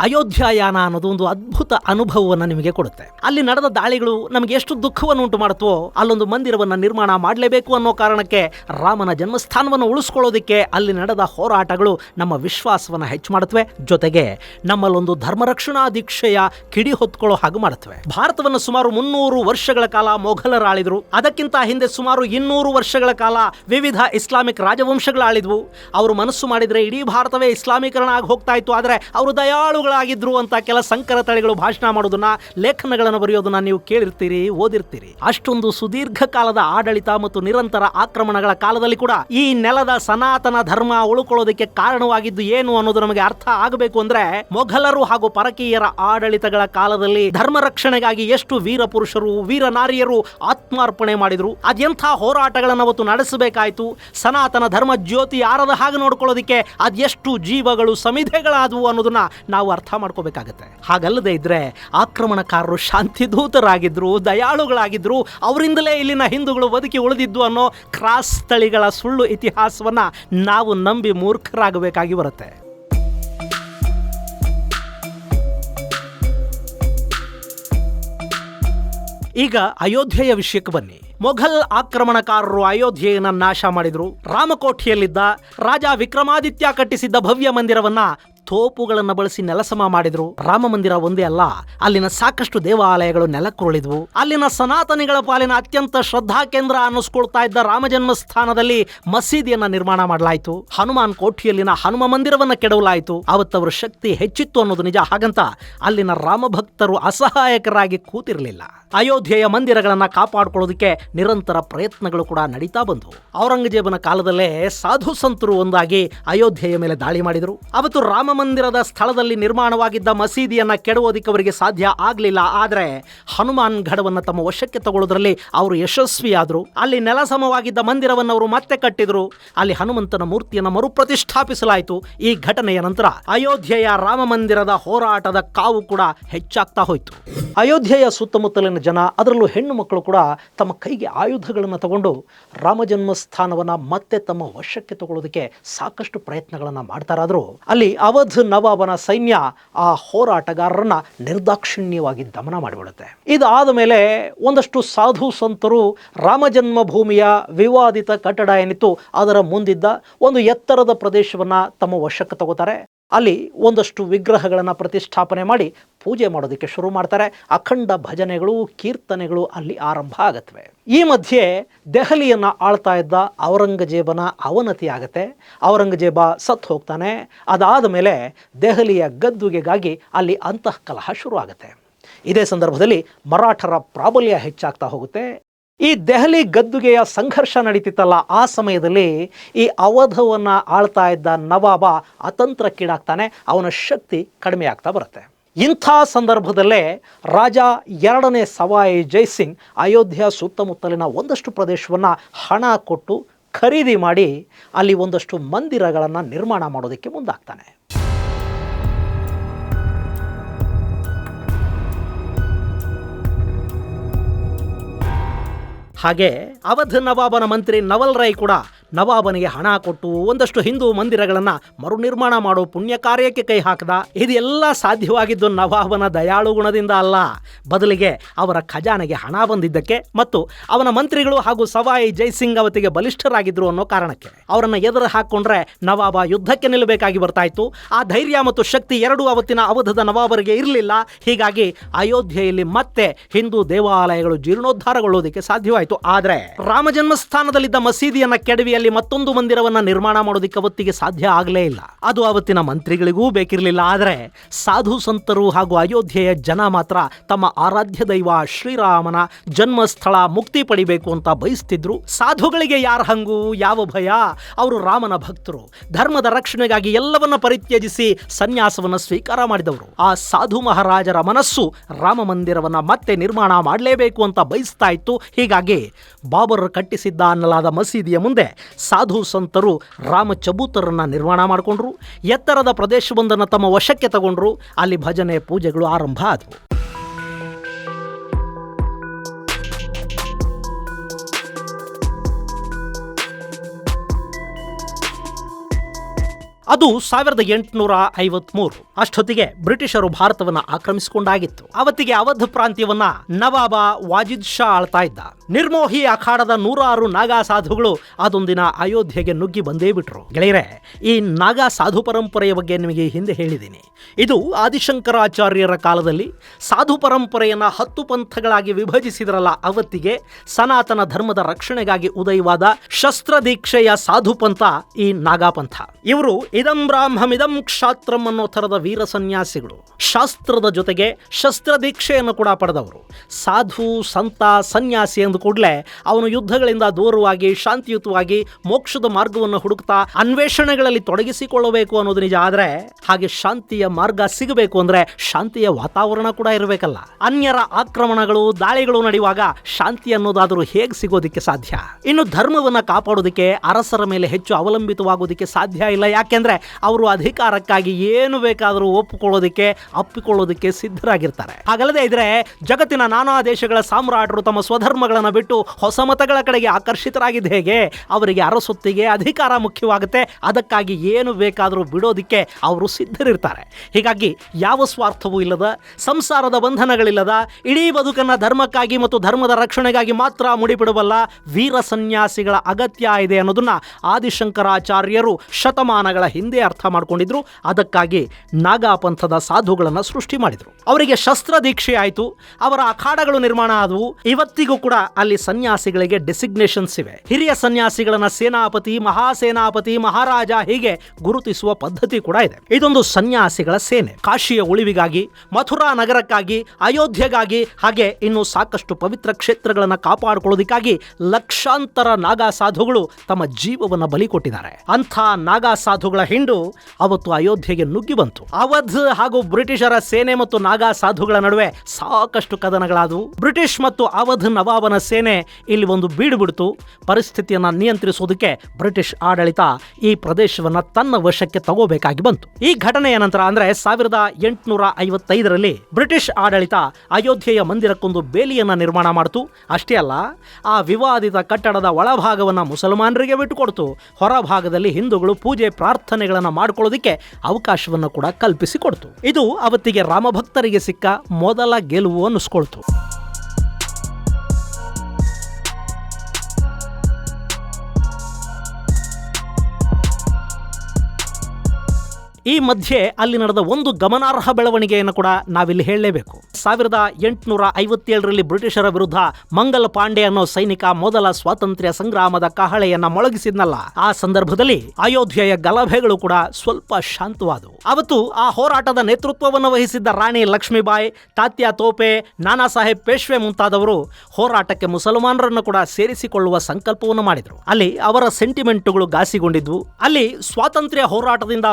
ಅಯೋಧ್ಯಾಯಾನ ಅನ್ನೋದು ಒಂದು ಅದ್ಭುತ ಅನುಭವವನ್ನು ನಿಮಗೆ ಕೊಡುತ್ತೆ. ಅಲ್ಲಿ ನಡೆದ ದಾಳಿಗಳು ನಮಗೆ ಎಷ್ಟು ದುಃಖವನ್ನು ಉಂಟು ಮಾಡುತ್ತೋ ಅಲ್ಲೊಂದು ಮಂದಿರವನ್ನು ನಿರ್ಮಾಣ ಮಾಡಲೇಬೇಕು ಅನ್ನೋ ಕಾರಣಕ್ಕೆ ರಾಮನ ಜನ್ಮಸ್ಥಾನವನ್ನು ಉಳಿಸ್ಕೊಳ್ಳೋದಕ್ಕೆ ಅಲ್ಲಿ ನಡೆದ ಹೋರಾಟಗಳು ನಮ್ಮ ವಿಶ್ವಾಸವನ್ನು ಹೆಚ್ಚು ಮಾಡುತ್ತವೆ. ಜೊತೆಗೆ ನಮ್ಮಲ್ಲೊಂದು ಧರ್ಮರಕ್ಷಣಾ ದೀಕ್ಷೆಯ ಕಿಡಿ ಹೊತ್ಕೊಳ್ಳೋ ಹಾಗೆ ಮಾಡುತ್ತವೆ. ಭಾರತವನ್ನು ಸುಮಾರು ಮುನ್ನೂರು ವರ್ಷಗಳ ಕಾಲ ಮೊಘಲರ ಆಳಿದ್ರು ಅದಕ್ಕಿಂತ ಹಿಂದೆ ಸುಮಾರು ಇನ್ನೂರು ವರ್ಷಗಳ ಕಾಲ ವಿವಿಧ ಇಸ್ಲಾಮಿಕ್ ರಾಜವಂಶಗಳು ಆಳಿದ್ವು ಅವರು ಮನಸ್ಸು ಮಾಡಿದ್ರೆ ಇಡೀ ಭಾರತವೇ ಇಸ್ಲಾಮೀಕರಣ ಆಗಿ ಹೋಗ್ತಾ ಇತ್ತು. ಆದರೆ ಅವರು ದಯಾಳುಗಳಾಗಿದ್ರು ಅಂತ ಕೆಲ ಸಂಕರ ತಳಿಗಳು ಭಾಷಣ ಮಾಡೋದನ್ನ, ಲೇಖನಗಳನ್ನು ಬರೆಯೋದನ್ನ ನೀವು ಕೇಳಿರ್ತೀರಿ, ಓದಿರ್ತೀರಿ. ಅಷ್ಟೊಂದು ಸುದೀರ್ಘ ಕಾಲದ ಆಡಳಿತ ಮತ್ತು ನಿರಂತರ ಆಕ್ರಮಣಗಳ ಕಾಲದಲ್ಲಿ ಕೂಡ ಈ ನೆಲದ ಸನಾತನ ಧರ್ಮ ಉಳುಕೊಳ್ಳೋದಕ್ಕೆ ಕಾರಣವಾಗಿದ್ದು ಏನು ಅನ್ನೋದು ನಮಗೆ ಅರ್ಥ ಆಗಬೇಕು ಅಂದ್ರೆ, ಮೊಘಲರು ಹಾಗೂ ಪರಕೀಯರ ಆಡಳಿತಗಳ ಕಾಲದಲ್ಲಿ ಧರ್ಮ ರಕ್ಷಣೆಗಾಗಿ ಎಷ್ಟು ವೀರ ಪುರುಷರು, ವೀರ ನಾರಿಯರು ಆತ್ಮಾರ್ಪಣೆ ಮಾಡಿದ್ರು ಅದೆಂಥ ಹೋರಾಟಗಳನ್ನು ಅವತ್ತು ನಡೆಸಬೇಕಾಯ್ತು. ಸನಾತನ ಧರ್ಮ ಜ್ಯೋತಿ ಆರದ ಹಾಗೆ ನೋಡ್ಕೊಳ್ಳೋದಕ್ಕೆ ಅದೆಷ್ಟು ಜೀವಗಳು ಸಮಿಧೆಗಳಾದವು ಅನ್ನೋದನ್ನ ನಾವು ಅರ್ಥ ಮಾಡ್ಕೋಬೇಕಾಗತ್ತೆ. ಹಾಗಲ್ಲದೆ ಇದ್ರೆ ಆಕ್ರಮಣಕಾರರು ಶಾಂತಿದೂತರಾಗಿದ್ರು ದಯಾಳುಗಳಾಗಿದ್ರು, ಅವರಿಂದಲೇ ಇಲ್ಲಿನ ಹಿಂದೂಗಳು ಬದುಕಿ ಉಳಿದಿದ್ದು ಅನ್ನೋ ಕ್ರಾಸ್ ತಳಿಗಳ ಸುಳ್ಳು ಇತಿಹಾಸವನ್ನ ನಾವು ನಂಬಿ ಮೂರ್ಖರಾಗಬೇಕಾಗಿ ಬರುತ್ತೆ. ಈಗ ಅಯೋಧ್ಯೆಯ ವಿಷಯಕ್ಕೆ ಬನ್ನಿ. ಮೊಘಲ್ ಆಕ್ರಮಣಕಾರರು ಅಯೋಧ್ಯೆಯನ್ನ ನಾಶ ಮಾಡಿದ್ರು. ರಾಮಕೋಠಿಯಲ್ಲಿದ್ದ ರಾಜ ವಿಕ್ರಮಾದಿತ್ಯ ಕಟ್ಟಿಸಿದ್ದ ಭವ್ಯ ಮಂದಿರವನ್ನ ತೋಪುಗಳನ್ನು ಬಳಸಿ ನೆಲಸಮ ಮಾಡಿದ್ರು. ರಾಮ ಮಂದಿರ ಒಂದೇ ಅಲ್ಲ, ಅಲ್ಲಿನ ಸಾಕಷ್ಟು ದೇವಾಲಯಗಳು ನೆಲಕ್ಕುರುಳಿದ್ವು. ಅಲ್ಲಿನ ಸನಾತನಿಗಳ ಪಾಲಿನ ಅತ್ಯಂತ ಶ್ರದ್ಧಾ ಕೇಂದ್ರ ಅನ್ನಿಸ್ಕೊಳ್ತಾ ಇದ್ದ ರಾಮ ಸ್ಥಾನದಲ್ಲಿ ಮಸೀದಿಯನ್ನ ನಿರ್ಮಾಣ ಮಾಡಲಾಯಿತು. ಹನುಮಾನ್ ಕೋಠಿಯಲ್ಲಿನ ಹನುಮ ಮಂದಿರವನ್ನ ಕೆಡವಲಾಯಿತು. ಅವತ್ತವರ ಶಕ್ತಿ ಹೆಚ್ಚಿತ್ತು ಅನ್ನೋದು ನಿಜ. ಹಾಗಂತ ಅಲ್ಲಿನ ರಾಮ ಭಕ್ತರು ಅಸಹಾಯಕರಾಗಿ ಕೂತಿರಲಿಲ್ಲ. ಅಯೋಧ್ಯೆಯ ಮಂದಿರಗಳನ್ನ ಕಾಪಾಡಿಕೊಳ್ಳೋದಕ್ಕೆ ನಿರಂತರ ಪ್ರಯತ್ನಗಳು ಕೂಡ ನಡೀತಾ ಬಂದವು. ಔರಂಗಜೇಬನ ಕಾಲದಲ್ಲೇ ಸಾಧು ಸಂತರು ಒಂದಾಗಿ ಅಯೋಧ್ಯೆಯ ಮೇಲೆ ದಾಳಿ ಮಾಡಿದರು. ಅವತ್ತು ರಾಮ ಮಂದಿರದ ಸ್ಥಳದಲ್ಲಿ ನಿರ್ಮಾಣವಾಗಿದ್ದ ಮಸೀದಿಯನ್ನು ಕೆಡುವುದಕ್ಕೆ ಅವರಿಗೆ ಸಾಧ್ಯ ಆಗಲಿಲ್ಲ. ಆದರೆ ಹನುಮಾನ್ ಗಢವನ್ನು ತಮ್ಮ ವಶಕ್ಕೆ ತಗೊಳ್ಳೋದ್ರಲ್ಲಿ ಅವರು ಯಶಸ್ವಿಯಾದರು. ಅಲ್ಲಿ ನೆಲಸಮವಾಗಿದ್ದ ಮಂದಿರವನ್ನು ಅವರು ಮತ್ತೆ ಕಟ್ಟಿದರು. ಅಲ್ಲಿ ಹನುಮಂತನ ಮೂರ್ತಿಯನ್ನು ಮರುಪ್ರತಿಷ್ಠಾಪಿಸಲಾಯಿತು. ಈ ಘಟನೆಯ ನಂತರ ಅಯೋಧ್ಯೆಯ ರಾಮ ಮಂದಿರದ ಹೋರಾಟದ ಕಾವು ಕೂಡ ಹೆಚ್ಚಾಗ್ತಾ ಹೋಯಿತು. ಅಯೋಧ್ಯೆಯ ಸುತ್ತಮುತ್ತಲಿನ ಜನ, ಅದರಲ್ಲೂ ಹೆಣ್ಣು ಮಕ್ಕಳು ಕೂಡ ತಮ್ಮ ಕೈಗೆ ಆಯುಧಗಳನ್ನು ತಗೊಂಡು ರಾಮ ರಾಮಜನ್ಮಸ್ಥಾನವನ್ನ ಮತ್ತೆ ತಮ್ಮ ವಶಕ್ಕೆ ತಗೊಳ್ಳೋದಕ್ಕೆ ಸಾಕಷ್ಟು ಪ್ರಯತ್ನಗಳನ್ನು ಮಾಡ್ತಾರಾದರೂ. ಅಲ್ಲಿ ಅವಧ್ ನವಾಬನ ಸೈನ್ಯ ಆ ಹೋರಾಟಗಾರರನ್ನ ನಿರ್ದಾಕ್ಷಿಣ್ಯವಾಗಿ ದಮನ ಮಾಡಿಬಿಡುತ್ತೆ. ಇದಾದ ಮೇಲೆ ಒಂದಷ್ಟು ಸಾಧು ಸಂತರು ರಾಮಜನ್ಮಭೂಮಿಯ ವಿವಾದಿತ ಕಟ್ಟಡ ಏನಿತ್ತು ಅದರ ಮುಂದಿದ್ದ ಒಂದು ಎತ್ತರದ ಪ್ರದೇಶವನ್ನ ತಮ್ಮ ವಶಕ್ಕೆ ತಗೋತಾರೆ. ಅಲ್ಲಿ ಒಂದಷ್ಟು ವಿಗ್ರಹಗಳನ್ನು ಪ್ರತಿಷ್ಠಾಪನೆ ಮಾಡಿ ಪೂಜೆ ಮಾಡೋದಕ್ಕೆ ಶುರು ಮಾಡ್ತಾರೆ. ಅಖಂಡ ಭಜನೆಗಳು, ಕೀರ್ತನೆಗಳು ಅಲ್ಲಿ ಆರಂಭ ಆಗತ್ವೆ. ಈ ಮಧ್ಯೆ ದೆಹಲಿಯನ್ನು ಆಳ್ತಾ ಇದ್ದ ಔರಂಗಜೇಬನ ಅವನತಿ ಆಗತ್ತೆ. ಔರಂಗಜೇಬ ಸತ್ತು ಹೋಗ್ತಾನೆ. ಅದಾದ ಮೇಲೆ ದೆಹಲಿಯ ಗದ್ದುಗೆಗಾಗಿ ಅಲ್ಲಿ ಅಂತಃಕಲಹ ಶುರು ಆಗುತ್ತೆ. ಇದೇ ಸಂದರ್ಭದಲ್ಲಿ ಮರಾಠರ ಪ್ರಾಬಲ್ಯ ಹೆಚ್ಚಾಗ್ತಾ ಹೋಗುತ್ತೆ. ಈ ದೆಹಲಿ ಗದ್ದುಗೆಯ ಸಂಘರ್ಷ ನಡೀತಿತ್ತಲ್ಲ, ಆ ಸಮಯದಲ್ಲಿ ಈ ಅವಧವನ್ನು ಆಳ್ತಾ ಇದ್ದ ನವಾಬ ಅತಂತ್ರಕ್ಕೀಡಾಗ್ತಾನೆ ಅವನ ಶಕ್ತಿ ಕಡಿಮೆ ಆಗ್ತಾ ಬರುತ್ತೆ. ಇಂಥ ಸಂದರ್ಭದಲ್ಲೇ ರಾಜ ಎರಡನೇ ಸವಾಯಿ ಜೈಸಿಂಗ್ ಅಯೋಧ್ಯೆ ಸುತ್ತಮುತ್ತಲಿನ ಒಂದಷ್ಟು ಪ್ರದೇಶವನ್ನು ಹಣ ಕೊಟ್ಟು ಖರೀದಿ ಮಾಡಿ ಅಲ್ಲಿ ಒಂದಷ್ಟು ಮಂದಿರಗಳನ್ನು ನಿರ್ಮಾಣ ಮಾಡೋದಕ್ಕೆ ಮುಂದಾಗ್ತಾನೆ. ಹಾಗೆ ಅವಧ್ ನವಾಬನ ಮಂತ್ರಿ ನವಲ್ ರೈ ಕೂಡ ನವಾಬನಿಗೆ ಹಣ ಕೊಟ್ಟು ಒಂದಷ್ಟು ಹಿಂದೂ ಮಂದಿರಗಳನ್ನು ಮರುನಿರ್ಮಾಣ ಮಾಡೋ ಪುಣ್ಯ ಕಾರ್ಯಕ್ಕೆ ಕೈ ಹಾಕದ. ಇದೆಲ್ಲ ಸಾಧ್ಯವಾಗಿದ್ದು ನವಾಬನ ದಯಾಳು ಗುಣದಿಂದ ಅಲ್ಲ. ಬದಲಿಗೆ ಅವರ ಖಜಾನೆಗೆ ಹಣ ಬಂದಿದ್ದಕ್ಕೆ ಮತ್ತು ಅವನ ಮಂತ್ರಿಗಳು ಹಾಗೂ ಸವಾಯಿ ಜೈಸಿಂಗ್ ಅವತಿಗೆ ಬಲಿಷ್ಠರಾಗಿದ್ರು ಅನ್ನೋ ಕಾರಣಕ್ಕೆ. ಅವರನ್ನು ಎದುರು ಹಾಕೊಂಡ್ರೆ ನವಾಬ ಯುದ್ಧಕ್ಕೆ ನಿಲ್ಲಬೇಕಾಗಿ ಬರ್ತಾ ಇತ್ತು ಆ ಧೈರ್ಯ ಮತ್ತು ಶಕ್ತಿ ಎರಡೂ ಅವತ್ತಿನ ಅವಧದ ನವಾಬರಿಗೆ ಇರಲಿಲ್ಲ. ಹೀಗಾಗಿ ಅಯೋಧ್ಯೆಯಲ್ಲಿ ಮತ್ತೆ ಹಿಂದೂ ದೇವಾಲಯಗಳು ಜೀರ್ಣೋದ್ಧಾರಗೊಳ್ಳೋದಕ್ಕೆ ಸಾಧ್ಯವಾಯಿತು. ಆದರೆ ರಾಮ ಜನ್ಮಸ್ಥಾನದಲ್ಲಿದ್ದ ಮಸೀದಿಯನ್ನ ಕೆಡವಿ ಅಲ್ಲಿ ಮತ್ತೊಂದು ಮಂದಿರವನ್ನ ನಿರ್ಮಾಣ ಮಾಡೋದಿಕ್ಕೆ ಅವತ್ತಿಗೆ ಸಾಧ್ಯ ಆಗಲೇ ಇಲ್ಲ. ಅದು ಅವತ್ತಿನ ಮಂತ್ರಿಗಳಿಗೂ ಬೇಕಿರಲಿಲ್ಲ, ಆದರೆ ಸಾಧು ಸಂತರು ಹಾಗೂ ಅಯೋಧ್ಯೆಯ ಜನ ಮಾತ್ರ ತಮ್ಮ ಆರಾಧ್ಯ ದೈವ ಶ್ರೀರಾಮನ ಜನ್ಮಸ್ಥಳ ಮುಕ್ತಿ ಪಡಿಬೇಕು ಅಂತ ಬಯಸ್ತಿದ್ರು. ಸಾಧುಗಳಿಗೆ ಯಾರ ಹಂಗು, ಯಾವ ಭಯ? ಅವರು ರಾಮನ ಭಕ್ತರು. ಧರ್ಮದ ರಕ್ಷಣೆಗಾಗಿ ಎಲ್ಲವನ್ನ ಪರಿತ್ಯಜಿಸಿ ಸನ್ಯಾಸವನ್ನು ಸ್ವೀಕಾರ ಮಾಡಿದವರು. ಆ ಸಾಧು ಮಹಾರಾಜರ ಮನಸ್ಸು ರಾಮ ಮಂದಿರವನ್ನ ಮತ್ತೆ ನಿರ್ಮಾಣ ಮಾಡಲೇಬೇಕು ಅಂತ ಬಯಸ್ತಾ ಇತ್ತು. ಹೀಗಾಗಿ ಬಾಬರ್ ಕಟ್ಟಿಸಿದ್ದ ಅನ್ನಲಾದ ಮಸೀದಿಯ ಮುಂದೆ ಸಾಧು ಸಂತರು ರಾಮ ಚಬೂತರನ್ನ ನಿರ್ಮಾಣ ಮಾಡಿಕೊಂಡ್ರು. ಎತ್ತರದ ಪ್ರದೇಶವೊಂದನ್ನು ತಮ್ಮ ವಶಕ್ಕೆ ತಗೊಂಡ್ರು. ಅಲ್ಲಿ ಭಜನೆ ಪೂಜೆಗಳು ಆರಂಭ ಆದವು. ಅದು ಸಾವಿರದ ಎಂಟುನೂರ ಐವತ್ಮೂರು. ಅಷ್ಟೊತ್ತಿಗೆ ಬ್ರಿಟಿಷರು ಭಾರತವನ್ನ ಆಕ್ರಮಿಸಿಕೊಂಡಾಗಿತ್ತು. ಅವತ್ತಿಗೆ ಅವಧ್ ಪ್ರಾಂತ್ಯವನ್ನ ನವಾಬ ವಾಜಿದ್ ಶಾ ಆಳ್ತಾ ಇದ್ದ. ನಿರ್ಮೋಹಿ ಅಖಾಡದ ನೂರಾರು ನಾಗಾ ಸಾಧುಗಳು ಅದೊಂದಿನ ಅಯೋಧ್ಯೆಗೆ ನುಗ್ಗಿ ಬಂದೇ ಬಿಟ್ರು. ಗೆಳೆಯರೆ, ಈ ನಾಗಾ ಸಾಧು ಪರಂಪರೆಯ ಬಗ್ಗೆ ನಿಮಗೆ ಹಿಂದೆ ಹೇಳಿದ್ದೀನಿ. ಇದು ಆದಿಶಂಕರಾಚಾರ್ಯರ ಕಾಲದಲ್ಲಿ ಸಾಧು ಪರಂಪರೆಯನ್ನ ಹತ್ತು ಪಂಥಗಳಾಗಿ ವಿಭಜಿಸಿದ್ರಲ್ಲ, ಅವತ್ತಿಗೆ ಸನಾತನ ಧರ್ಮದ ರಕ್ಷಣೆಗಾಗಿ ಉದಯವಾದ ಶಸ್ತ್ರ ದೀಕ್ಷೆಯ ಸಾಧು ಪಂಥ ಈ ನಾಗಾ ಪಂಥ. ಇವರು ಇದಂ ಬ್ರಾಹ್ಮಮಿದಂ ಕ್ಷಾತ್ರಂ ಅನ್ನೋ ಥರದ ವೀರ ಸನ್ಯಾಸಿಗಳು. ಶಾಸ್ತ್ರದ ಜೊತೆಗೆ ಶಸ್ತ್ರ ದೀಕ್ಷೆಯನ್ನು ಕೂಡ ಪಡೆದವರು. ಸಾಧು, ಸಂತ, ಸನ್ಯಾಸಿ ಎಂದು ಕೂಡಲೇ ಅವನು ಯುದ್ಧಗಳಿಂದ ದೂರವಾಗಿ, ಶಾಂತಿಯುತವಾಗಿ ಮೋಕ್ಷದ ಮಾರ್ಗವನ್ನು ಹುಡುಕ್ತಾ ಅನ್ವೇಷಣೆಗಳಲ್ಲಿ ತೊಡಗಿಸಿಕೊಳ್ಳಬೇಕು ಅನ್ನೋದು ನಿಜ. ಆದರೆ ಹಾಗೆ ಶಾಂತಿಯ ಮಾರ್ಗ ಸಿಗಬೇಕು ಅಂದ್ರೆ ಶಾಂತಿಯ ವಾತಾವರಣ ಕೂಡ ಇರಬೇಕಲ್ಲ. ಅನ್ಯರ ಆಕ್ರಮಣಗಳು, ದಾಳಿಗಳು ನಡೆಯುವಾಗ ಶಾಂತಿ ಅನ್ನೋದಾದರೂ ಹೇಗೆ ಸಿಗೋದಿಕ್ಕೆ ಸಾಧ್ಯ? ಇನ್ನು ಧರ್ಮವನ್ನ ಕಾಪಾಡೋದಕ್ಕೆ ಅರಸರ ಮೇಲೆ ಹೆಚ್ಚು ಅವಲಂಬಿತವಾಗೋದಕ್ಕೆ ಸಾಧ್ಯ ಇಲ್ಲ. ಯಾಕೆಂದ್ರೆ ಅವರು ಅಧಿಕಾರಕ್ಕಾಗಿ ಏನು ಬೇಕಾದರೂ ಒಪ್ಪಿಕೊಳ್ಳೋದಕ್ಕೆ, ಅಪ್ಪಿಕೊಳ್ಳೋದಕ್ಕೆ ಸಿದ್ಧರಾಗಿರ್ತಾರೆ. ಹಾಗಲ್ಲದೆ ಇದ್ರೆ ಜಗತ್ತಿನ ನಾನಾ ದೇಶಗಳ ಸಾಮ್ರಾಟರು ತಮ್ಮ ಸ್ವಧರ್ಮಗಳನ್ನು ಬಿಟ್ಟು ಹೊಸ ಮತಗಳ ಕಡೆಗೆ ಆಕರ್ಷಿತರಾಗಿದ್ದ ಹೇಗೆ? ಅವರಿಗೆ ಅರಸೊತ್ತಿಗೆ ಅಧಿಕಾರ ಮುಖ್ಯವಾಗುತ್ತೆ. ಅದಕ್ಕಾಗಿ ಏನು ಬೇಕಾದರೂ ಬಿಡೋದಿಕ್ಕೆ ಅವರು ಸಿದ್ಧರಿರ್ತಾರೆ. ಹೀಗಾಗಿ ಯಾವ ಸ್ವಾರ್ಥವೂ ಇಲ್ಲದ, ಸಂಸಾರದ ಬಂಧನಗಳಿಲ್ಲದ, ಇಡೀ ಬದುಕನ್ನ ಧರ್ಮಕ್ಕಾಗಿ ಮತ್ತು ಧರ್ಮದ ರಕ್ಷಣೆಗಾಗಿ ಮಾತ್ರ ಮುಡಿಬಿಡಬಲ್ಲ ವೀರ ಸನ್ಯಾಸಿಗಳ ಅಗತ್ಯ ಇದೆ ಅನ್ನೋದನ್ನ ಆದಿಶಂಕರಾಚಾರ್ಯರು ಶತಮಾನಗಳ ಹಿಂದೆ ಅರ್ಥ ಮಾಡಿಕೊಂಡಿದ್ರು. ಅದಕ್ಕಾಗಿ ನಾಗಾ ಪಂಥದ ಸಾಧುಗಳನ್ನು ಸೃಷ್ಟಿ ಮಾಡಿದ್ರು. ಅವರಿಗೆ ಶಸ್ತ್ರ ದೀಕ್ಷೆ ಆಯಿತು. ಅವರ ಅಖಾಡಗಳು ನಿರ್ಮಾಣ ಆದವು. ಇವತ್ತಿಗೂ ಕೂಡ ಅಲ್ಲಿ ಸನ್ಯಾಸಿಗಳಿಗೆ ಡೆಸಿಗ್ನೇಷನ್ಸ್ ಇವೆ. ಹಿರಿಯ ಸನ್ಯಾಸಿಗಳನ್ನ ಸೇನಾಪತಿ, ಮಹಾಸೇನಾಪತಿ, ಮಹಾರಾಜ ಹೀಗೆ ಗುರುತಿಸುವ ಪದ್ಧತಿ ಕೂಡ ಇದೆ. ಇದೊಂದು ಸನ್ಯಾಸಿಗಳ ಸೇನೆ. ಕಾಶಿಯ ಉಳಿವಿಗಾಗಿ, ಮಥುರಾ ನಗರಕ್ಕಾಗಿ, ಅಯೋಧ್ಯೆಗಾಗಿ ಹಾಗೆ ಇನ್ನು ಸಾಕಷ್ಟು ಪವಿತ್ರ ಕ್ಷೇತ್ರಗಳನ್ನು ಕಾಪಾಡಿಕೊಳ್ಳೋದಕ್ಕಾಗಿ ಲಕ್ಷಾಂತರ ನಾಗಾ ಸಾಧುಗಳು ತಮ್ಮ ಜೀವವನ್ನು ಬಲಿ ಕೊಟ್ಟಿದ್ದಾರೆ. ಅಂಥ ನಾಗಾ ಸಾಧುಗಳ ಹಿಂಡು ಅವತ್ತು ಅಯೋಧ್ಯೆಗೆ ನುಗ್ಗಿ ಬಂತು. ಅವಧ್ ಹಾಗೂ ಬ್ರಿಟಿಷರ ಸೇನೆ ಮತ್ತು ನಾಗಾ ಸಾಧುಗಳ ನಡುವೆ ಸಾಕಷ್ಟು ಕದನಗಳಾದವು. ಬ್ರಿಟಿಷ್ ಮತ್ತು ಅವಧ್ ನವಾಬನ ಸೇನೆ ಇಲ್ಲಿ ಒಂದು ಬೀಡು ಬಿಡ್ತು ಪರಿಸ್ಥಿತಿಯನ್ನ ನಿಯಂತ್ರಿಸುವುದಕ್ಕೆ ಬ್ರಿಟಿಷ್ ಆಡಳಿತ ಈ ಪ್ರದೇಶವನ್ನ ತನ್ನ ವಶಕ್ಕೆ ತಗೋಬೇಕಾಗಿ ಬಂತು. ಈ ಘಟನೆಯ ನಂತರ ಅಂದ್ರೆ ಸಾವಿರದ ಎಂಟುನೂರ ಐವತ್ತೈದರಲ್ಲಿ ಬ್ರಿಟಿಷ್ ಆಡಳಿತ ಅಯೋಧ್ಯೆಯ ಮಂದಿರಕ್ಕೊಂದು ಬೇಲಿಯನ್ನ ನಿರ್ಮಾಣ ಮಾಡಿತು. ಅಷ್ಟೇ ಅಲ್ಲ, ಆ ವಿವಾದಿತ ಕಟ್ಟಡದ ಒಳಭಾಗವನ್ನ ಮುಸಲ್ಮಾನರಿಗೆ ಬಿಟ್ಟುಕೊಡ್ತು. ಹೊರಭಾಗದಲ್ಲಿ ಹಿಂದೂಗಳು ಪೂಜೆ ಪ್ರಾರ್ಥನೆಗಳನ್ನು ಮಾಡಿಕೊಳ್ಳೋದಕ್ಕೆ ಅವಕಾಶವನ್ನು ಕೂಡ ಕಲ್ಪಿಸಿಕೊಡ್ತು. ಇದು ಅವತ್ತಿಗೆ ರಾಮಭಕ್ತರಿಗೆ ಸಿಕ್ಕ ಮೊದಲ ಗೆಲುವು ಅನ್ನಿಸ್ಕೊಳ್ತು. ಈ ಮಧ್ಯೆ ಅಲ್ಲಿ ನಡೆದ ಒಂದು ಗಮನಾರ್ಹ ಬೆಳವಣಿಗೆಯನ್ನು ಕೂಡ ನಾವಿಲ್ಲಿ ಹೇಳಲೇಬೇಕು. ಸಾವಿರದ ಎಂಟುನೂರ ಐವತ್ತೇಳರಲ್ಲಿ ಬ್ರಿಟಿಷರ ವಿರುದ್ಧ ಮಂಗಲ್ ಪಾಂಡೆ ಅನ್ನೋ ಸೈನಿಕ ಮೊದಲ ಸ್ವಾತಂತ್ರ್ಯ ಸಂಗ್ರಾಮದ ಕಹಳೆಯನ್ನ ಮೊಳಗಿಸಿದ್ನಲ್ಲ. ಆ ಸಂದರ್ಭದಲ್ಲಿ ಅಯೋಧ್ಯೆಯ ಗಲಭೆಗಳು ಕೂಡ ಸ್ವಲ್ಪ ಶಾಂತವಾದವು. ಅವತ್ತು ಆ ಹೋರಾಟದ ನೇತೃತ್ವವನ್ನು ವಹಿಸಿದ್ದ ರಾಣಿ ಲಕ್ಷ್ಮೀಬಾಯಿ, ತಾತ್ಯ ತೋಪೆ, ನಾನಾ ಸಾಹೇಬ್ ಪೇಶ್ವೆ ಮುಂತಾದವರು ಹೋರಾಟಕ್ಕೆ ಮುಸಲ್ಮಾನರನ್ನು ಕೂಡ ಸೇರಿಸಿಕೊಳ್ಳುವ ಸಂಕಲ್ಪವನ್ನು ಮಾಡಿದರು. ಅಲ್ಲಿ ಅವರ ಸೆಂಟಿಮೆಂಟುಗಳು ಘಾಸಿಗೊಂಡಿದ್ವು. ಅಲ್ಲಿ ಸ್ವಾತಂತ್ರ್ಯ ಹೋರಾಟದಿಂದ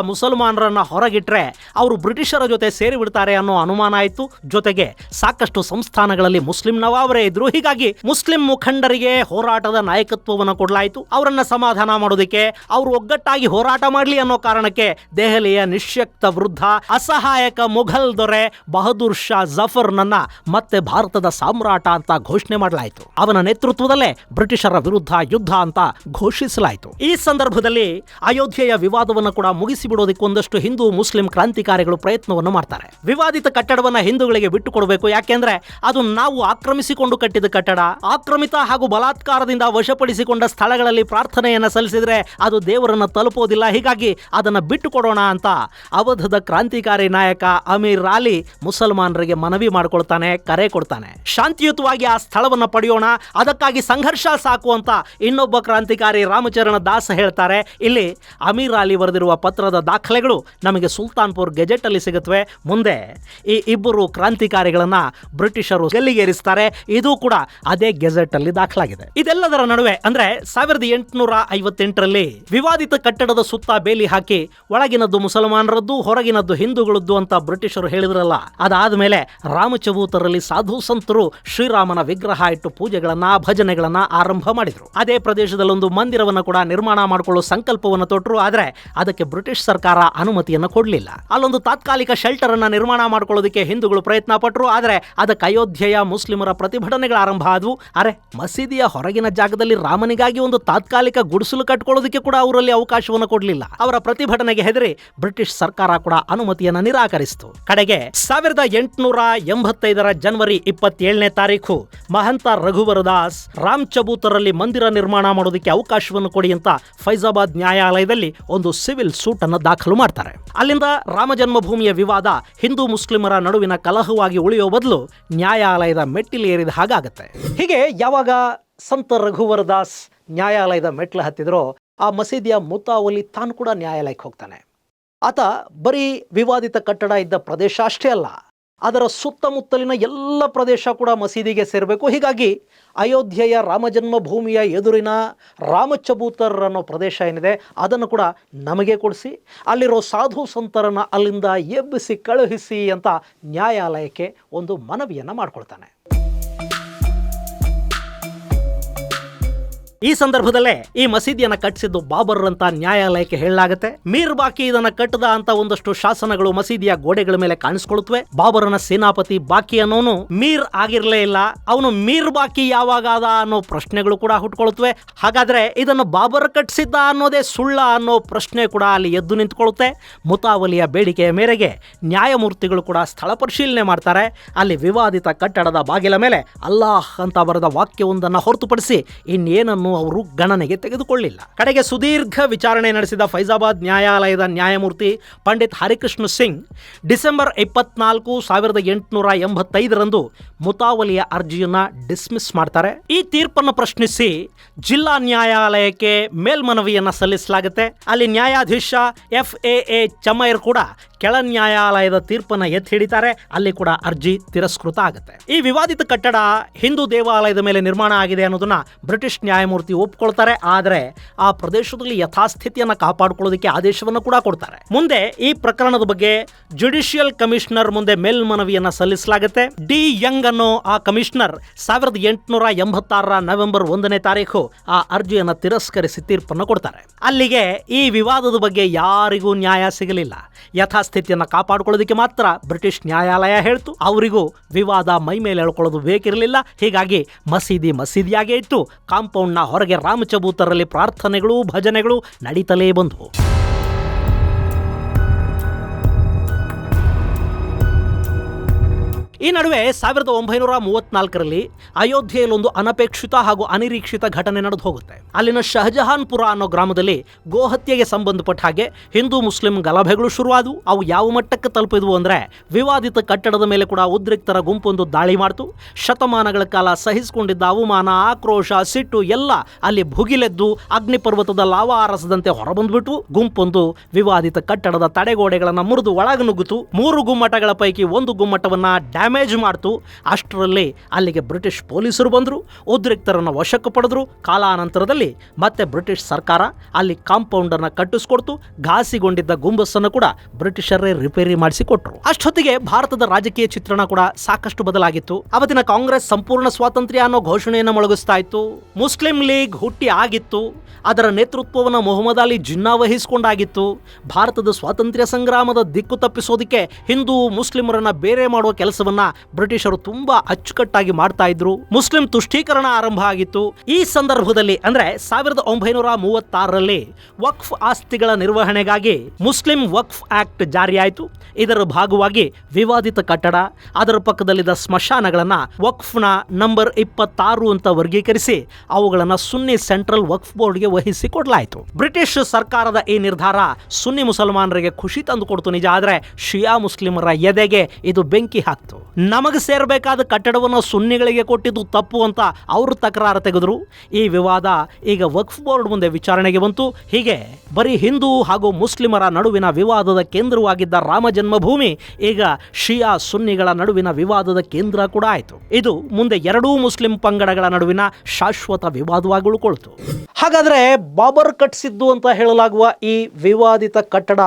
ಮುಸಲ್ಮಾನರನ್ನ ಹೊರಗಿಟ್ರೆ ಅವರು ಬ್ರಿಟಿಷರ ಜೊತೆ ಸೇರಿಬಿಡ್ತಾರೆ ಅನ್ನೋ ಅನುಮಾನ ಆಯಿತು. ಜೊತೆಗೆ ಸಾಕಷ್ಟು ಸಂಸ್ಥಾನಗಳಲ್ಲಿ ಮುಸ್ಲಿಂ ನವಾಬರೇ ಇದ್ರು. ಹೀಗಾಗಿ ಮುಸ್ಲಿಂ ಮುಖಂಡರಿಗೆ ಹೋರಾಟದ ನಾಯಕತ್ವವನ್ನು ಕೊಡಲಾಯಿತು. ಅವರನ್ನ ಸಮಾಧಾನ ಮಾಡೋದಕ್ಕೆ ಅವರು ಒಗ್ಗಟ್ಟಾಗಿ ಹೋರಾಟ ಮಾಡಲಿ ಅನ್ನೋ ಕಾರಣಕ್ಕೆ ದೆಹಲಿಯ ನಿಶ್ಯಕ್ತ ವೃದ್ಧ, ಅಸಹಾಯಕ ಮೊಘಲ್ ದೊರೆ ಬಹದ್ದೂರ್ ಶಾ ಜಫರ್ನನ್ನ ಮತ್ತೆ ಭಾರತದ ಸಾಮ್ರಾಟ ಅಂತ ಘೋಷಣೆ ಮಾಡಲಾಯಿತು. ಅವನ ನೇತೃತ್ವದಲ್ಲೇ ಬ್ರಿಟಿಷರ ವಿರುದ್ಧ ಯುದ್ಧ ಅಂತ ಘೋಷಿಸಲಾಯಿತು. ಈ ಸಂದರ್ಭದಲ್ಲಿ ಅಯೋಧ್ಯೆಯ ವಿವಾದವನ್ನು ಕೂಡ ಮುಗಿಸಿಬಿಡೋದಕ್ಕೆ ಒಂದಷ್ಟು ಹಿಂದೂ ಮುಸ್ಲಿಂ ಕ್ರಾಂತಿಕಾರಿಗಳು ಪ್ರಯತ್ನವನ್ನು ಮಾಡ್ತಾರೆ. ವಿವಾದಿತ ಕಟ್ಟಡವನ್ನ ಹಿಂದೂಗಳಿಗೆ ಬಿಟ್ಟು ಕೊಡಬೇಕು ಯಾಕೆಂದ್ರೆ ಅದು ನಾವು ಆಕ್ರಮಿಸಿಕೊಂಡು ಕಟ್ಟಿದ ಕಟ್ಟಡ. ಆಕ್ರಮಿತ ಹಾಗೂ ಬಲಾತ್ಕಾರದಿಂದ ವಶಪಡಿಸಿಕೊಂಡ ಸ್ಥಳಗಳಲ್ಲಿ ಪ್ರಾರ್ಥನೆಯನ್ನ ಸಲ್ಲಿಸಿದ್ರೆ ಅದು ದೇವರನ್ನ ತಲುಪೋದಿಲ್ಲ. ಹೀಗಾಗಿ ಅದನ್ನ ಬಿಟ್ಟು ಕೊಡೋಣ ಅಂತ ಅವಧದ ಕ್ರಾಂತಿಕಾರಿ ನಾಯಕ ಅಮೀರ್ ರಾಲಿ ಮುಸಲ್ಮಾನರಿಗೆ ಮನವಿ ಮಾಡ್ಕೊಳ್ತಾನೆ, ಕರೆ ಕೊಡ್ತಾನೆ. ಶಾಂತಿಯುತವಾಗಿ ಆ ಸ್ಥಳವನ್ನ ಪಡೆಯೋಣ, ಅದಕ್ಕಾಗಿ ಸಂಘರ್ಷ ಸಾಕು ಅಂತ ಇನ್ನೊಬ್ಬ ಕ್ರಾಂತಿಕಾರಿ ರಾಮಚರಣ ದಾಸ್ ಹೇಳ್ತಾರೆ. ಇಲ್ಲಿ ಅಮೀರ್ ಅಲಿ ಬರೆದಿರುವ ಪತ್ರದ ದಾಖಲೆಗಳು ನಮಗೆ ಸುಲ್ತಾನ್ಪುರ್ ಗೆಜೆಟ್ ಅಲ್ಲಿ ಸಿಗುತ್ತವೆ. ಮುಂದೆ ಈ ಇಬ್ಬರು ಕ್ರಾಂತಿಕಾರಿಗಳನ್ನ ಬ್ರಿಟಿಷರು ಗಲ್ಲಿಗೇರಿಸ್ತಾರೆ ಇದು ಕೂಡ ಅದೇ ಗೆಜೆಟ್ ಅಲ್ಲಿ ದಾಖಲಾಗಿದೆ. ಇದೆಲ್ಲದರ ನಡುವೆ ಅಂದ್ರೆ ಸಾವಿರದ ಎಂಟುನೂರ ಐವತ್ತೆಂಟರಲ್ಲಿ ವಿವಾದಿತ ಕಟ್ಟಡದ ಸುತ್ತ ಬೇಲಿ ಹಾಕಿ ಒಳಗಿನದ್ದು ಮುಸಲ್ಮಾನರದ್ದು, ಹೊರಗಿನದ್ದು ಹಿಂದೂಗಳದ್ದು ಅಂತ ಬ್ರಿಟಿಷರು ಹೇಳಿದ್ರಲ್ಲ. ಅದಾದ ಮೇಲೆ ರಾಮಚಬೂತರಲ್ಲಿ ಸಾಧು ಸಂತರು ಶ್ರೀರಾಮನ ವಿಗ್ರಹ ಇಟ್ಟು ಪೂಜೆಗಳನ್ನ, ಭಜನೆಗಳನ್ನ ಆರಂಭ ಮಾಡಿದ್ರು. ಅದೇ ಪ್ರದೇಶದಲ್ಲೊಂದು ಮಂದಿರವನ್ನು ಕೂಡ ನಿರ್ಮಾಣ ಮಾಡಿಕೊಳ್ಳೋ ಸಂಕಲ್ಪವನ್ನು ತೊಟ್ಟರು ಆದ್ರೆ ಅದಕ್ಕೆ ಬ್ರಿಟಿಷ್ ಸರ್ಕಾರ ಅನುಮತಿಯನ್ನು ಕೊಡಲಿಲ್ಲ. ಅಲ್ಲೊಂದು ತಾತ್ಕಾಲಿಕ ಶೆಲ್ಟರ್ ಅನ್ನ ನಿರ್ಮಾಣ ಮಾಡಿಕೊಳ್ಳೋದಕ್ಕೆ ಹಿಂದೂಗಳು ಪ್ರಯತ್ನ ಪಟ್ಟರು ಆದರೆ ಅದಕ್ಕೆ ಅಯೋಧ್ಯೆಯ ಮುಸ್ಲಿಮರ ಪ್ರತಿಭಟನೆಗಳು ಆರಂಭ ಆದವು. ಅರೆ, ಮಸೀದಿಯ ಹೊರಗಿನ ಜಾಗದಲ್ಲಿ ರಾಮನಿಗಾಗಿ ಒಂದು ತಾತ್ಕಾಲಿಕ ಗುಡಿಸಲು ಕಟ್ಕೊಳ್ಳೋದಕ್ಕೆ ಕೂಡ ಅವರಲ್ಲಿ ಅವಕಾಶವನ್ನು ಕೊಡಲಿಲ್ಲ. ಅವರ ಪ್ರತಿಭಟನೆಗೆ ಹೆದರಿ ಬ್ರಿಟಿಷ್ ಸರ್ಕಾರ ಕೂಡ ಅನುಮತಿಯನ್ನು ನಿರಾಕರಿಸಿತು. ಕಡೆಗೆ ಸಾವಿರದ ಎಂಟುನೂರ ಎಂಬತ್ತೈದರ ಜನವರಿ ಇಪ್ಪತ್ತೇಳನೇ ತಾರೀಕು ಮಹಂತ ರಘುವರದಾಸ್ ರಾಮ್ ಚಬೂತರಲ್ಲಿ ಮಂದಿರ ನಿರ್ಮಾಣ ಮಾಡೋದಕ್ಕೆ ಅವಕಾಶವನ್ನು ಕೊಡಿ ಅಂತ ಫೈಜಾಬಾದ್ ನ್ಯಾಯಾಲಯದಲ್ಲಿ ಒಂದು ಸಿವಿಲ್ ಸೂಟ್ ಅನ್ನು ದಾಖಲು ಮಾಡ್ತಾರೆ ಅಲ್ಲಿಂದ ರಾಮ ಜನ್ಮಭೂಮಿಯ ವಿವಾದ ಹಿಂದೂ ಮುಸ್ಲಿಮರ ನಡುವಿನ ಕಲಹವಾಗಿ ಉಳಿಯೋ ಬದಲು ನ್ಯಾಯಾಲಯದ ಮೆಟ್ಟಿಲೇರಿದ ಹಾಗಾಗತ್ತೆ. ಹೀಗೆ ಯಾವಾಗ ಸಂತ ರಘುವರ ದಾಸ್ ನ್ಯಾಯಾಲಯದ ಮೆಟ್ಲು ಹತ್ತಿದ್ರೋ, ಆ ಮಸೀದಿಯ ಮುತಾವಲಿ ತಾನು ಕೂಡ ನ್ಯಾಯಾಲಯಕ್ಕೆ ಹೋಗ್ತಾನೆ. ಆತ ಬರೀ ವಿವಾದಿತ ಕಟ್ಟಡ ಇದ್ದ ಪ್ರದೇಶ ಅಷ್ಟೇ ಅಲ್ಲ ಅದರ ಸುತ್ತಮುತ್ತಲಿನ ಎಲ್ಲ ಪ್ರದೇಶ ಕೂಡ ಮಸೀದಿಗೆ ಸೇರಬೇಕು. ಹೀಗಾಗಿ ಅಯೋಧ್ಯೆಯ ರಾಮಜನ್ಮಭೂಮಿಯ ಎದುರಿನ ರಾಮಚಬೂತರ್ ಅನ್ನೋ ಪ್ರದೇಶ ಏನಿದೆ, ಅದನ್ನು ಕೂಡ ನಮಗೆ ಕೊಡಿಸಿ, ಅಲ್ಲಿರೋ ಸಾಧು ಸಂತರನ್ನು ಅಲ್ಲಿಂದ ಎಬ್ಬಿಸಿ, ಕಳುಹಿಸಿ ಅಂತ ನ್ಯಾಯಾಲಯಕ್ಕೆ ಒಂದು ಮನವಿಯನ್ನು ಮಾಡ್ಕೊಳ್ತಾನೆ. ಈ ಸಂದರ್ಭದಲ್ಲೇ ಈ ಮಸೀದಿಯನ್ನ ಕಟ್ಟಿಸಿದ್ದು ಬಾಬರ್ ಅಂತ ನ್ಯಾಯಾಲಯಕ್ಕೆ ಹೇಳಲಾಗುತ್ತೆ. ಮೀರ್ ಬಾಕಿ ಇದನ್ನ ಕಟ್ಟದ ಅಂತ ಒಂದಷ್ಟು ಶಾಸನಗಳು ಮಸೀದಿಯ ಗೋಡೆಗಳ ಮೇಲೆ ಕಾಣಿಸ್ಕೊಳ್ಳುತ್ತವೆ. ಬಾಬರನ ಸೇನಾಪತಿ ಬಾಕಿ ಅನ್ನೋನು ಮೀರ್ ಆಗಿರ್ಲೇ ಇಲ್ಲ. ಅವನು ಮೀರ್ ಬಾಕಿ ಯಾವಾಗ ಅದ ಅನ್ನೋ ಪ್ರಶ್ನೆಗಳು ಕೂಡ ಹುಟ್ಕೊಳ್ಳುತ್ತವೆ. ಹಾಗಾದ್ರೆ ಇದನ್ನು ಬಾಬರ್ ಕಟ್ಟಿಸಿದ್ದ ಅನ್ನೋದೇ ಸುಳ್ಳ ಅನ್ನೋ ಪ್ರಶ್ನೆ ಕೂಡ ಅಲ್ಲಿ ಎದ್ದು ನಿಂತ್ಕೊಳ್ಳುತ್ತೆ. ಮುತಾವಲಿಯ ಬೇಡಿಕೆಯ ಮೇರೆಗೆ ನ್ಯಾಯಮೂರ್ತಿಗಳು ಕೂಡ ಸ್ಥಳ ಪರಿಶೀಲನೆ ಮಾಡ್ತಾರೆ. ಅಲ್ಲಿ ವಿವಾದಿತ ಕಟ್ಟಡದ ಬಾಗಿಲ ಮೇಲೆ ಅಲ್ಲಾಹ್ ಅಂತ ಬರೆದ ವಾಕ್ಯವೊಂದನ್ನು ಹೊರತುಪಡಿಸಿ ಇನ್ನೇನನ್ನು ಅವರು ಗಣನೆಗೆ ತೆಗೆದುಕೊಳ್ಳಿಲ್ಲ. ಕಡೆಗೆ ಸುದೀರ್ಘ ವಿಚಾರಣೆ ನಡೆಸಿದ ಫೈಜಾಬಾದ್ ನ್ಯಾಯಾಲಯದ ನ್ಯಾಯಮೂರ್ತಿ ಪಂಡಿತ್ ಹರಿಕೃಷ್ಣ ಸಿಂಗ್ ಡಿಸೆಂಬರ್ ಇಪ್ಪತ್ನಾಲ್ಕು ಸಾವಿರದ ಎಂಟುನೂರ ಎಂಬತ್ತೈದರಂದು ಮುತಾವಲಿಯ ಅರ್ಜಿಯನ್ನು ಡಿಸ್ಮಿಸ್ ಮಾಡ್ತಾರೆ. ಈ ತೀರ್ಪನ್ನು ಪ್ರಶ್ನಿಸಿ ಜಿಲ್ಲಾ ನ್ಯಾಯಾಲಯಕ್ಕೆ ಮೇಲ್ಮನವಿಯನ್ನು ಸಲ್ಲಿಸಲಾಗುತ್ತೆ. ಅಲ್ಲಿ ನ್ಯಾಯಾಧೀಶ ಎಫ್ ಎ ಎ ಚಮೈರ್ ಕೂಡ ಕೆಳ ನ್ಯಾಯಾಲಯದ ತೀರ್ಪನ್ನ ಎತ್ತಿ ಹಿಡಿತಾರೆ. ಅಲ್ಲಿ ಕೂಡ ಅರ್ಜಿ ತಿರಸ್ಕೃತ ಆಗುತ್ತೆ. ಈ ವಿವಾದಿತ ಕಟ್ಟಡ ಹಿಂದೂ ದೇವಾಲಯದ ಮೇಲೆ ನಿರ್ಮಾಣ ಆಗಿದೆ ಅನ್ನೋದನ್ನ ಬ್ರಿಟಿಷ್ ನ್ಯಾಯಮೂರ್ತಿ ಒಪ್ಕೊಳ್ತಾರೆ. ಆದರೆ ಆ ಪ್ರದೇಶದಲ್ಲಿ ಯಥಾಸ್ಥಿತಿಯನ್ನ ಕಾಪಾಡಿಕೊಳ್ಳೋದಕ್ಕೆ ಆದೇಶವನ್ನು ಕೂಡ ಕೊಡ್ತಾರೆ. ಮುಂದೆ ಈ ಪ್ರಕರಣದ ಬಗ್ಗೆ ಜುಡಿಷಿಯಲ್ ಕಮಿಷನರ್ ಮುಂದೆ ಮೇಲ್ಮನವಿಯನ್ನ ಸಲ್ಲಿಸಲಾಗುತ್ತೆ. ಡಿ ಯಂಗ್ ಅನ್ನೋ ಆ ಕಮಿಷನರ್ ಸಾವಿರದ ಎಂಟುನೂರ ಎಂಬತ್ತಾರರ ನವೆಂಬರ್ ಒಂದನೇ ತಾರೀಕು ಆ ಅರ್ಜಿಯನ್ನ ತಿರಸ್ಕರಿಸಿ ತೀರ್ಪನ್ನು ಕೊಡ್ತಾರೆ. ಅಲ್ಲಿಗೆ ಈ ವಿವಾದದ ಬಗ್ಗೆ ಯಾರಿಗೂ ನ್ಯಾಯ ಸಿಗಲಿಲ್ಲ. ಯಥಾಸ್ಥಿತಿಯನ್ನ ಕಾಪಾಡಿಕೊಳ್ಳೋದಕ್ಕೆ ಮಾತ್ರ ಬ್ರಿಟಿಷ್ ನ್ಯಾಯಾಲಯ ಹೇಳ್ತು. ಅವರಿಗೂ ವಿವಾದ ಮೈ ಮೇಲೆ ಎಳ್ಕೊಳ್ಳೋದು ಬೇಕಿರಲಿಲ್ಲ. ಹೀಗಾಗಿ ಮಸೀದಿ ಮಸೀದಿಯಾಗೇ ಇತ್ತು. ಕಾಂಪೌಂಡ್ನ ಹೊರಗೆ ರಾಮಚಬೂತರಲ್ಲಿ ಪ್ರಾರ್ಥನೆಗಳು ಭಜನೆಗಳು ನಡೀತಲೇ ಬಂದವು. ಈ ನಡುವೆ ಸಾವಿರದ ಒಂಬೈನೂರ ಮೂವತ್ನಾಲ್ಕರಲ್ಲಿ ಅಯೋಧ್ಯೆಯಲ್ಲಿ ಒಂದು ಅನಪೇಕ್ಷಿತ ಹಾಗೂ ಅನಿರೀಕ್ಷಿತ ಘಟನೆ ನಡೆದು ಹೋಗುತ್ತೆ. ಅಲ್ಲಿನ ಶಹಜಹಾನ್ಪುರ ಅನ್ನೋ ಗ್ರಾಮದಲ್ಲಿ ಗೋಹತ್ಯೆಗೆ ಸಂಬಂಧಪಟ್ಟ ಹಾಗೆ ಹಿಂದೂ ಮುಸ್ಲಿಂ ಗಲಭೆಗಳು ಶುರುವಾದವು. ಅವು ಯಾವ ಮಟ್ಟಕ್ಕೆ ತಲುಪಿದ್ವು ಅಂದ್ರೆ ವಿವಾದಿತ ಕಟ್ಟಡದ ಮೇಲೆ ಕೂಡ ಉದ್ರಿಕ್ತರ ಗುಂಪೊಂದು ದಾಳಿ ಮಾಡ್ತು. ಶತಮಾನಗಳ ಕಾಲ ಸಹಿಸಿಕೊಂಡಿದ್ದ ಅವಮಾನ, ಆಕ್ರೋಶ, ಸಿಟ್ಟು ಎಲ್ಲ ಅಲ್ಲಿ ಭುಗಿಲೆದ್ದು ಅಗ್ನಿಪರ್ವತದ ಲಾವಾ ಆರಸದಂತೆ ಹೊರಬಂದ್ಬಿಟ್ಟು ಗುಂಪೊಂದು ವಿವಾದಿತ ಕಟ್ಟಡದ ತಡೆಗೋಡೆಗಳನ್ನು ಮುರಿದು ಒಳಗೆ ನುಗ್ಗಿತು. ಮೂರು ಗುಮ್ಮಟಗಳ ಪೈಕಿ ಒಂದು ಗುಮ್ಮಟವನ್ನ ಡ್ಯಾಮೇಜ್ ಮಾಡ್ತು. ಅಷ್ಟರಲ್ಲಿ ಅಲ್ಲಿಗೆ ಬ್ರಿಟಿಷ್ ಪೊಲೀಸರು ಬಂದರು. ಉದ್ರಿಕ್ತರನ್ನು ವಶಕ್ಕೆ ಪಡೆದ್ರು. ಕಾಲಾನಂತರದಲ್ಲಿ ಮತ್ತೆ ಬ್ರಿಟಿಷ್ ಸರ್ಕಾರ ಅಲ್ಲಿ ಕಾಂಪೌಂಡನ್ನು ಕಟ್ಟಿಸ್ಕೊಡ್ತು. ಘಾಸಿಗೊಂಡಿದ್ದ ಗುಂಬಸ್ಸನ್ನು ಕೂಡ ಬ್ರಿಟಿಷರೇ ರಿಪೇರಿ ಮಾಡಿಸಿಕೊಟ್ರು. ಅಷ್ಟೊತ್ತಿಗೆ ಭಾರತದ ರಾಜಕೀಯ ಚಿತ್ರಣ ಕೂಡ ಸಾಕಷ್ಟು ಬದಲಾಗಿತ್ತು. ಅವತ್ತಿನ ಕಾಂಗ್ರೆಸ್ ಸಂಪೂರ್ಣ ಸ್ವಾತಂತ್ರ್ಯ ಅನ್ನೋ ಘೋಷಣೆಯನ್ನು ಮೊಳಗಿಸ್ತಾ ಇತ್ತು. ಮುಸ್ಲಿಂ ಲೀಗ್ ಹುಟ್ಟಿ ಆಗಿತ್ತು. ಅದರ ನೇತೃತ್ವವನ್ನು ಮೊಹಮ್ಮದ್ ಅಲಿ ಜಿನ್ನಾ ವಹಿಸಿಕೊಂಡಾಗಿತ್ತು. ಭಾರತದ ಸ್ವಾತಂತ್ರ್ಯ ಸಂಗ್ರಾಮದ ದಿಕ್ಕು ತಪ್ಪಿಸೋದಕ್ಕೆ ಹಿಂದೂ ಮುಸ್ಲಿಮರನ್ನ ಬೇರೆ ಮಾಡುವ ಕೆಲಸವನ್ನ ಬ್ರಿಟಿಷರು ತುಂಬಾ ಅಚ್ಚುಕಟ್ಟಾಗಿ ಮಾಡ್ತಾ ಇದ್ರು. ಮುಸ್ಲಿಂ ತುಷ್ಟೀಕರಣ ಆರಂಭ ಆಗಿತ್ತು. ಈ ಸಂದರ್ಭದಲ್ಲಿ ಅಂದ್ರೆ ಸಾವಿರದ ಒಂಬೈನೂರ ಮೂವತ್ತಾರರಲ್ಲಿ ವಕ್ಫ್ ಆಸ್ತಿಗಳ ನಿರ್ವಹಣೆಗಾಗಿ ಮುಸ್ಲಿಂ ವಕ್ಫ್ ಆಕ್ಟ್ ಜಾರಿಯಾಯಿತು. ಇದರ ಭಾಗವಾಗಿ ವಿವಾದಿತ ಕಟ್ಟಡ, ಅದರ ಪಕ್ಕದಲ್ಲಿದ್ದ ಸ್ಮಶಾನಗಳನ್ನ ವಕ್ಫ್ನ ನಂಬರ್ ಇಪ್ಪತ್ತಾರು ಅಂತ ವರ್ಗೀಕರಿಸಿ ಅವುಗಳನ್ನ ಸುನ್ನಿ ಸೆಂಟ್ರಲ್ ವಕ್ಫ್ ಬೋರ್ಡ್ಗೆ ವಹಿಸಿ ಕೊಡಲಾಯಿತು. ಬ್ರಿಟಿಷ್ ಸರ್ಕಾರದ ಈ ನಿರ್ಧಾರ ಸುನ್ನಿ ಮುಸಲ್ಮಾನರಿಗೆ ಖುಷಿ ತಂದು ಕೊಡ್ತು ನಿಜ. ಆದ್ರೆ ಶಿಯಾ ಮುಸ್ಲಿಮರ ಎದೆಗೆ ಇದು ಬೆಂಕಿ ಹಾಕ್ತು. ನಮಗೆ ಸೇರಬೇಕಾದ ಕಟ್ಟಡವನ್ನು ಸುನ್ನಿಗಳಿಗೆ ಕೊಟ್ಟಿದ್ದು ತಪ್ಪು ಅಂತ ಅವರು ತಕರಾರು ತೆಗೆದರು. ಈ ವಿವಾದ ಈಗ ವಕ್ಫ್ ಬೋರ್ಡ್ ಮುಂದೆ ವಿಚಾರಣೆಗೆ ಬಂತು. ಹೀಗೆ ಬರೀ ಹಿಂದೂ ಹಾಗೂ ಮುಸ್ಲಿಮರ ನಡುವಿನ ವಿವಾದದ ಕೇಂದ್ರವಾಗಿದ್ದ ರಾಮ ಜನ್ಮಭೂಮಿ ಈಗ ಶಿಯಾ ಸುನ್ನಿಗಳ ನಡುವಿನ ವಿವಾದದ ಕೇಂದ್ರ ಕೂಡ ಆಯಿತು. ಇದು ಮುಂದೆ ಎರಡೂ ಮುಸ್ಲಿಂ ಪಂಗಡಗಳ ನಡುವಿನ ಶಾಶ್ವತ ವಿವಾದವಾಗಿ ಉಳ್ಕೊಳ್ತು ಹಾಗಾದ್ರೆ ಬಾಬರ್ ಕಟ್ಟಿಸಿದ್ದು ಅಂತ ಹೇಳಲಾಗುವ ಈ ವಿವಾದಿತ ಕಟ್ಟಡ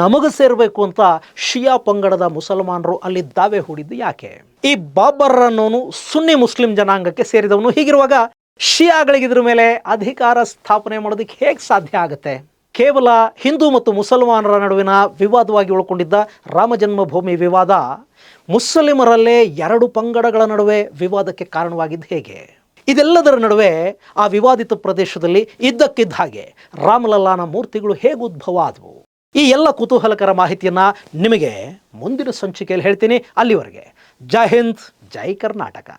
ನಮಗೆ ಸೇರಬೇಕು ಅಂತ ಶಿಯಾ ಪಂಗಡದ ಮುಸಲ್ಮಾನರು ಅಲ್ಲಿ ದಾವೆ ಹೂಡಿದ್ದು ಯಾಕೆ? ಈ ಬಾಬರ್ ಅನ್ನೋನು ಸುನ್ನಿ ಮುಸ್ಲಿಂ ಜನಾಂಗಕ್ಕೆ ಸೇರಿದವನು. ಹೀಗಿರುವಾಗ ಶಿಯಾಗಳಿಗೆ ಇದ್ರ ಮೇಲೆ ಅಧಿಕಾರ ಸ್ಥಾಪನೆ ಮಾಡೋದಕ್ಕೆ ಹೇಗೆ ಸಾಧ್ಯ ಆಗುತ್ತೆ? ಕೇವಲ ಹಿಂದೂ ಮತ್ತು ಮುಸಲ್ಮಾನರ ನಡುವಿನ ವಿವಾದವಾಗಿ ಉಳ್ಕೊಂಡಿದ್ದ ರಾಮ ಜನ್ಮಭೂಮಿ ವಿವಾದ ಮುಸ್ಲಿಮರಲ್ಲೇ ಎರಡು ಪಂಗಡಗಳ ನಡುವೆ ವಿವಾದಕ್ಕೆ ಕಾರಣವಾಗಿದ್ದು ಹೇಗೆ? ಇದೆಲ್ಲದರ ನಡುವೆ ಆ ವಿವಾದಿತ ಪ್ರದೇಶದಲ್ಲಿ ಇದ್ದಕ್ಕಿದ್ದ ಹಾಗೆ ರಾಮಲಲ್ಲಾನ ಮೂರ್ತಿಗಳು ಹೇಗೆ ಉದ್ಭವ ಆದವು? ಈ ಎಲ್ಲ ಕುತೂಹಲಕರ ಮಾಹಿತಿಯನ್ನು ನಿಮಗೆ ಮುಂದಿನ ಸಂಚಿಕೆಯಲ್ಲಿ ಹೇಳ್ತೀನಿ. ಅಲ್ಲಿವರೆಗೆ ಜೈ ಹಿಂದ್ ಜೈ ಕರ್ನಾಟಕ.